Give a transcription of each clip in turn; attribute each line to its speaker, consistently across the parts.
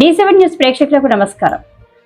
Speaker 1: D seven news ప్రేక్షకులకు నమస్కారం.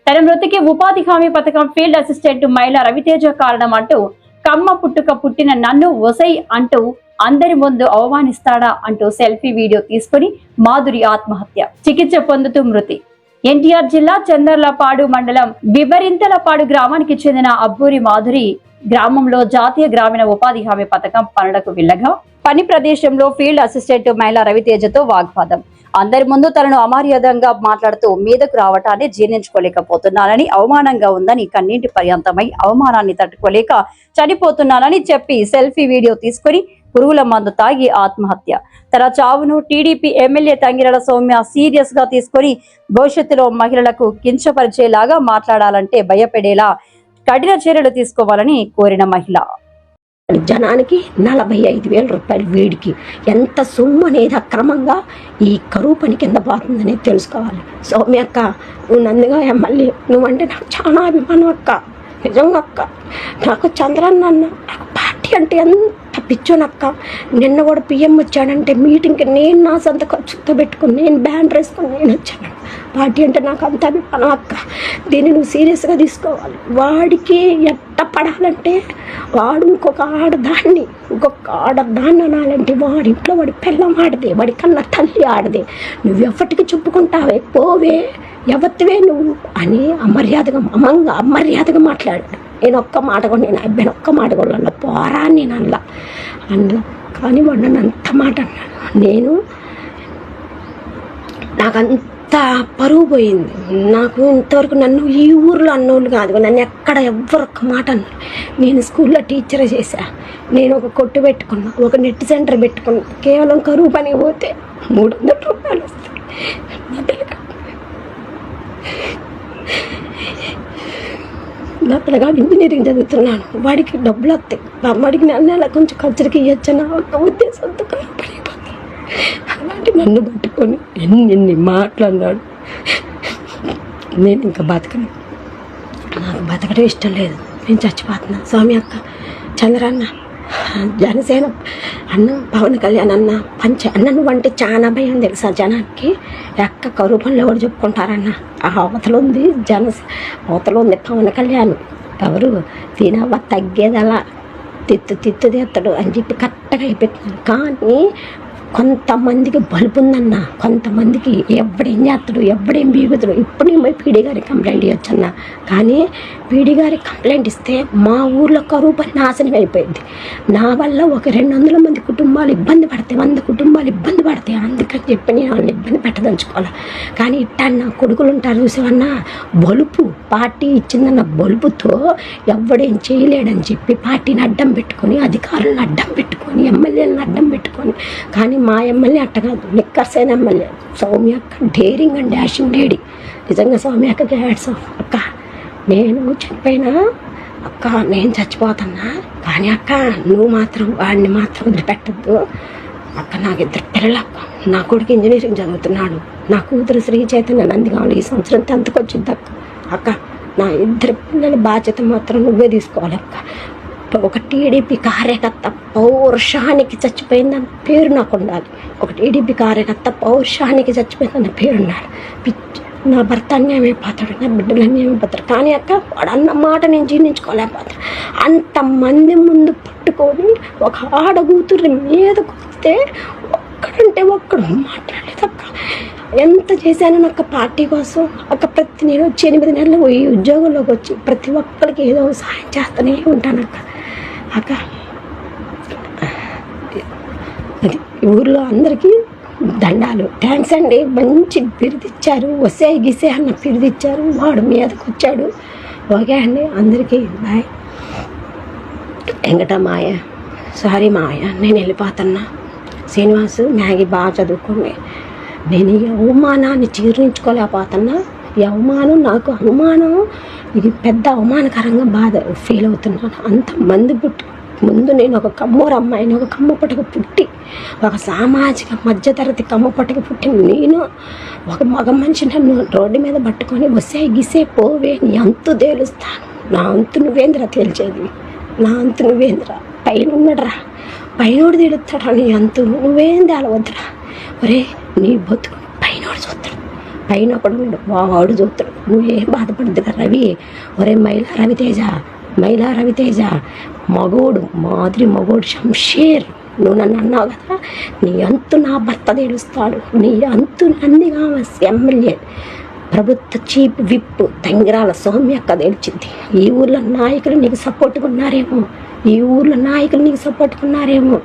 Speaker 1: తన మృతికి ఉపాధి హామీ పథకం ఫీల్డ్ అసిస్టెంట్ మహిళ రవితేజ కారణం అంటూ కమ్మ పుట్టుక పుట్టిన నన్ను ఒసై అంటూ అందరి ముందు అవమానిస్తాడా అంటూ సెల్ఫీ వీడియో తీసుకుని మాధురి ఆత్మహత్య చికిత్స పొందుతూ మృతి. ఎన్టీఆర్ జిల్లా చందర్లపాడు మండలం బిబరింతలపాడు గ్రామానికి చెందిన అబ్బూరి మాధురి గ్రామంలో జాతీయ గ్రామీణ ఉపాధి హామీ పథకం పనులకు వెళ్ళగా పని ప్రదేశంలో ఫీల్డ్ అసిస్టెంట్ మహిళా రవితేజతో వాగ్వాదం. అందరి ముందు తనను అమర్యాదంగా మాట్లాడుతూ మీదకు రావటాన్ని జీర్ణించుకోలేకపోతున్నానని అవమానంగా ఉందని కన్నీటి పర్యంతమై అవమానాన్ని తట్టుకోలేక చనిపోతున్నానని చెప్పి సెల్ఫీ వీడియో తీసుకుని పురుగుల మందు తాగి ఆత్మహత్య. తన చావును టీడీపీ ఎమ్మెల్యే తంగిరల సౌమ్య సీరియస్గా తీసుకొని భవిష్యత్తులో మహిళలకు కించపరిచేలాగా మాట్లాడాలంటే భయపడేలా కఠిన చర్యలు తీసుకోవాలని కోరిన మహిళ.
Speaker 2: జనానికి నలభై ఐదు వేల రూపాయలు వీడికి. ఎంత సొమ్ము అనేది అక్రమంగా ఈ కరువు పని కింద పోతుందనేది తెలుసుకోవాలి. సౌమ్య అక్క నువ్వు నందుగా ఎమ్మెల్యే నువ్వంటే నాకు చాలా అభిమానం అక్క. నిజంగా అక్క. నాకు చంద్రన్న అన్న. నాకు అంటే ఎంత పిచ్చోనక్క నిన్న కూడా పిఎం వచ్చాడంటే మీటింగ్కి నేను నా సొంత ఖర్చుతో పెట్టుకుని నేను బ్యాన్ వేసుకుని నేను వచ్చాను. పార్టీ అంటే నాకు అంత అభిమానం అక్క. దీన్ని నువ్వు సీరియస్గా తీసుకోవాలి. వాడికి ఎట్ట పడాలంటే వాడు ఇంకొక ఆడదాన్ని ఇంకొక ఆడదాన్ని అనాలంటే వాడి ఇంట్లో వాడి పిల్లం ఆడదే వాడి కన్నా తల్లి ఆడదే. నువ్వు చెప్పుకుంటావే? పోవే. ఎవత్వే నువ్వు? అని అమర్యాదగా అమంగా అమర్యాదగా మాట్లాడాడు. నేను ఒక్క మాట కూడా నేను అబ్బాయిని ఒక్క మాట కూడా అన్న పోరా అని నేను అనలా. అనలా. కానీ వాడు నన్ను అంత మాట అన్నాడు. నేను నాకంత పరువు పోయింది. నాకు ఇంతవరకు నన్ను ఈ ఊర్లో అన్నోళ్ళు కాదు. నన్ను ఎక్కడ ఎవ్వరు ఒక్క మాట అన్నారు. నేను స్కూల్లో టీచర్ చేశా. నేను ఒక కొట్టు పెట్టుకున్నా. ఒక నెట్ సెంటర్ పెట్టుకున్నా. కేవలం కరువు పని పోతే మూడు వందల రూపాయలు వస్తాయి. నా పిల్లగాడు ఇంజనీరింగ్ చదువుతున్నాను వాడికి డబ్బులు వస్తాయి. మా వాడికి నెల నెల కొంచెం ఖర్చులకి ఇవ్వచ్చని ఒక ఉద్దేశంతో కనపడిపోతుంది అలాంటి నన్ను పట్టుకొని ఎన్ని ఎన్ని మాట్లాడినాడు. నేను ఇంకా బతకను. నాకు బతకడం ఇష్టం లేదు. నేను చచ్చిపోతున్నా. స్వామి అక్క చంద్రన్న జనసేన అన్న పవన్ కళ్యాణ్ అన్న పంచ అన్న నువ్వంటే చాలా భయం తెలుసా జనానికి? ఎక్క కరువు ఎవరు చెప్పుకుంటారన్న? ఆ అవతల ఉంది జన అవతల ఉంది పవన్ కళ్యాణ్. ఎవరు? తినవ తగ్గేదలా. తిత్తు తిత్తు తెత్తడు అని చెప్పి కరెక్ట్గా అయిపోతుంది కానీ కొంతమందికి బలుపు ఉందన్న కొంతమందికి ఎవడేం చేస్తాడు ఎవడేం బీగుతాడు ఇప్పుడు నేను పోయి పీడీ గారికి కంప్లైంట్ ఇవ్వచ్చన్న కానీ పీడీ గారికి కంప్లైంట్ ఇస్తే మా ఊర్లో కరువు పని నాశనం అయిపోయింది. నా వల్ల ఒక రెండు వందల మంది కుటుంబాలు ఇబ్బంది పడతాయి వంద కుటుంబాలు ఇబ్బంది పడతాయి అందుకని చెప్పి నేను ఇబ్బంది పెట్టదలుచుకోవాలి? కానీ ఇట్టా నా కొడుకులు ఉంటారు చూసేవన్నా బలుపు పార్టీ ఇచ్చిందన్న బలుపుతో ఎవడేం చేయలేడని చెప్పి పార్టీని అడ్డం పెట్టుకొని అధికారులను అడ్డం పెట్టుకొని ఎమ్మెల్యేలను అడ్డం పెట్టుకొని కానీ మా ఎమ్మెల్యే అట్ట కాదు నిక్కర్సైన ఎమ్మెల్యే. సౌమ్య అక్క డేరింగ్ అండ్ డాషింగ్ లేడీ. నిజంగా సౌమ్య అక్కకి హ్యాడ్స్ ఆఫ్. అక్క నేను చనిపోయినా అక్క నేను చచ్చిపోతున్నా కానీ అక్క నువ్వు మాత్రం వాడిని మాత్రం వదిలిపెట్టద్దు. అక్క నాకు ఇద్దరు పిల్లలక్క నా కొడుకు ఇంజనీరింగ్ చదువుతున్నాడు. నా కూతురు శ్రీ చైతన్య నంది కావాలి. ఈ సంవత్సరం టెన్త్కి వచ్చింది అక్క. అక్క నా ఇద్దరు పిల్లల బాధ్యత మాత్రం నువ్వే తీసుకోవాలి అక్క. ఒక టీడీపీ కార్యకర్త పౌరుషానికి చచ్చిపోయిందన్న పేరు నాకు ఉండాలి. ఒక టీడీపీ కార్యకర్త పౌరుషానికి చచ్చిపోయిందన్న పేరు ఉండాలి. పిచ్చి నా భర్త అన్యాయమైపోతాడు నా బిడ్డలు అన్యాయమైపోతాడు కానీ అక్క వాడు అన్న మాట నేను జీర్ణించుకోలేకపోతాను అంతమంది ముందు పట్టుకొని ఒక ఆడగూతురి మీద కొస్తే ఒక్కడంటే ఒక్కడు మాట్లాడలేదు అక్క ఎంత చేశాను నాకు పార్టీ కోసం? అక్క ప్రతి నేను వచ్చి ఎనిమిది నెలలు ఈ ఉద్యోగంలోకి వచ్చి ప్రతి ఒక్కరికి ఏదో ఒక సహాయం చేస్తూనే ఉంటాను అక్క. అక్క అది ఊర్లో అందరికీ దండాలు. థ్యాంక్స్ అండి. మంచి బిరుదిచ్చారు. వసే గిసే అన్న బిరుదిచ్చారు. వాడు మీదకి వచ్చాడు. ఓకే అండి. అందరికీ బాయ్. వెంకట మాయ. సారీ మాయ. నేను వెళ్ళిపోతున్నా. శ్రీనివాసు మ్యాగీ బాగా చదువుకోండి. నేను ఈ అవమానాన్ని చీర్ణించుకోలేకపోతున్నా ఈ అవమానం నాకు అవమానం ఇది పెద్ద అవమానకరంగా బాధ ఫీల్ అవుతున్నాను. అంతమంది పుట్టి ముందు నేను ఒక కమ్మూరు అమ్మాయిని ఒక కమ్మ పుట్టి ఒక సామాజిక మధ్యతరగతి కమ్మ పుట్టక పుట్టిన నేను ఒక మగ మనిషి నన్ను రోడ్డు మీద పట్టుకొని వసే గిసే పోవే నీ అంతు తేలుస్తాను నా అంతు నువ్వేంద్రా తేల్చేది? నా అంతు నువ్వేంద్రా? పైన ఉన్నాడరా పైనోడు తేలుస్తాడా నీ అంతు? నువ్వేం తేలవద్దురా ఒరే నీ బతుకు పైనోడు చూస్తాడు. పైన ఒకడు వాడు చూస్తాడు. నువ్వేం ఏం రవి? ఒరే మైలా రవితేజ మైలా రవితేజ మగోడు మాదిరి మగోడు శంషేర్. నువ్వు నన్ను అన్నావు కదా నీ అంతు నా భర్త తెలుస్తాడు నీ అంతు నందిగా ఎమ్మెల్యే. ప్రభుత్వ చీఫ్ విప్ తంగిరాల సౌమ్యక్క తెలిచింది. ఈ ఊర్లో నాయకులు నీకు సపోర్ట్గా ఉన్నారేమో ఈ ఊర్లో నాయకులు నీకు సపోర్ట్గా ఉన్నారేమో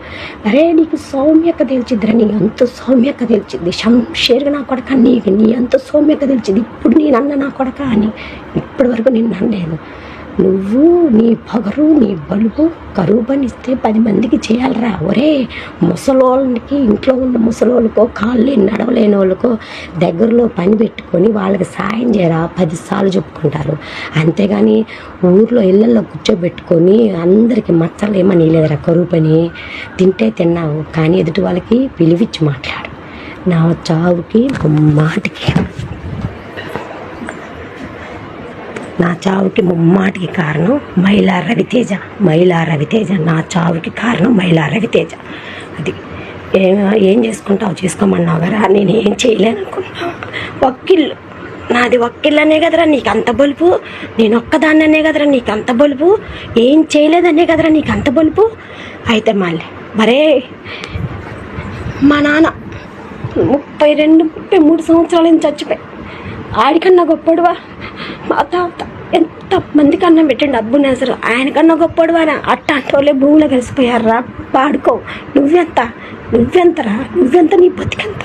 Speaker 2: అరే నీకు సౌమ్యక్క తెలిచిద్దిరా నీ అంత సౌమ్యక్క తెలిచింది. శంషేర్గా నా కొడక నీకు నీ అంత సౌమ్యక్క తెలిచింది. ఇప్పుడు నేను అన్న నా కొడక అని ఇప్పటి వరకు నిన్ను అనలేదు. నువ్వు నీ పొగరు నీ బలుపు కరువు పని ఇస్తే పది మందికి చేయాలరా. ఒరే ముసలోళ్ళకి ఇంట్లో ఉన్న ముసలోళ్ళకో కాళ్ళు నడవలేని వాళ్ళకో దగ్గరలో పని పెట్టుకొని వాళ్ళకి సాయం చేయరా? పదిసార్లు చెప్పుకుంటారు. అంతేగాని ఊర్లో ఇళ్ళల్లో కూర్చోబెట్టుకొని అందరికి మచ్చలు ఏమని లేదురా కరువు పని తింటే తిన్నావు కానీ ఎదుటి వాళ్ళకి పిలివిచ్చి మాట్లాడు. నా చావుకి మాటకి. నా చావుకి ముమ్మాటికి కారణం మహిళా రవితేజ. మహిళా రవితేజ నా చావుకి కారణం మహిళా రవితేజ. అది ఏం ఏం చేసుకుంటావు? చేసుకోమన్నావు కదా? నేను ఏం చేయలేను అనుకున్నా వక్కిళ్ళు. నాది ఒక్కిళ్ళనే కదరా నీకు అంత బలుపు? నేను ఒక్కదాన్ననే కదరా నీకు అంత బలుపు? ఏం చేయలేదనే కదరా నీకు అంత బలుపు? అయితే మళ్ళీ మరే మా నాన్న ముప్పై రెండు ముప్పై మూడు సంవత్సరాల నుంచి చచ్చిపోయి ఆడికన్నా గొప్పడువా మా తాత ఎంత మందికి అన్నం పెట్టండి అబ్బు నేసరు ఆయనకన్నా గొప్పడువా అట్ట వాళ్ళే భూమిలో కలిసిపోయారా? పాడుకో. నువ్వెంత? నువ్వెంతరా? నువ్వెంత నీ బతికెంత?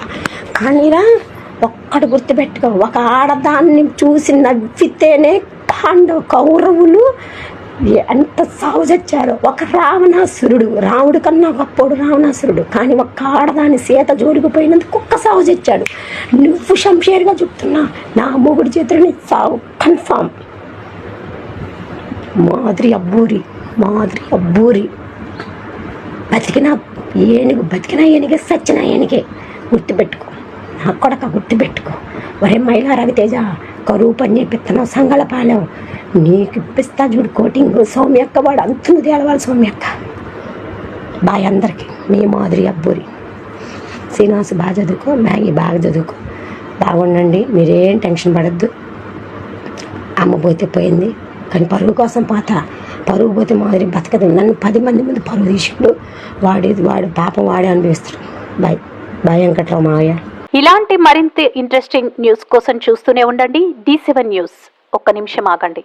Speaker 2: కానీరా ఒక్కడు గుర్తుపెట్టుకో. ఒక ఆడదాన్ని చూసి నవ్వితేనే పాండవ కౌరవులు ఎంత సాగు చచ్చారో ఒక రావణాసురుడు. రాముడు కన్నా గొప్పోడు రావణాసురుడు. కానీ ఒక్క ఆడదాని సీత జోలికి పోయినందుకు కుక్క సాగు చచ్చాడు నువ్వు షంషేర్గా చెప్తున్నా. నా మూగుడి చేతులని సాగు. కన్ఫామ్. మాదిరి అబ్బూరి. మాదిరి అబ్బూరి. బతికిన ఏనుగు. బతికిన ఏనుగే సచ్చినా ఏనుగే. గుర్తుపెట్టుకో. నా కొడక గుర్తుపెట్టుకో. ఒరే మైలా రవితేజ కరువు పని చేపిస్తున్నావు సంగళపాలెం. నీకు ఇప్పిస్తా చూడు కోటింగ్. సౌమ్యక్క వాడు అంతును తేలవాలి సౌమ్యక్క బాయ్ అందరికీ. మీ మాదిరి అబ్బూరి. శ్రీనివాస్ బాగా చదువుకో మ్యాగీ బాగా చదువుకో. బాగుండండి మీరేం టెన్షన్ పడద్దు. అమ్మ పోతే పోయింది. కానీ పరుగు కోసం పాత పరుగు పోతే మాదిరి బతకదు. నన్ను పది మంది ముందు పరుగు తీసిండు. వాడి వాడు పాపం వాడే అనిపిస్తాడు బాయ్. బాయ్ వెంకట్రావు మావయ్య.
Speaker 3: ఇలాంటి మరింత ఇంట్రెస్టింగ్ న్యూస్ కోసం చూస్తూనే ఉండండి. డి సెవెన్ న్యూస్ ఒక్క నిమిషం ఆగండి.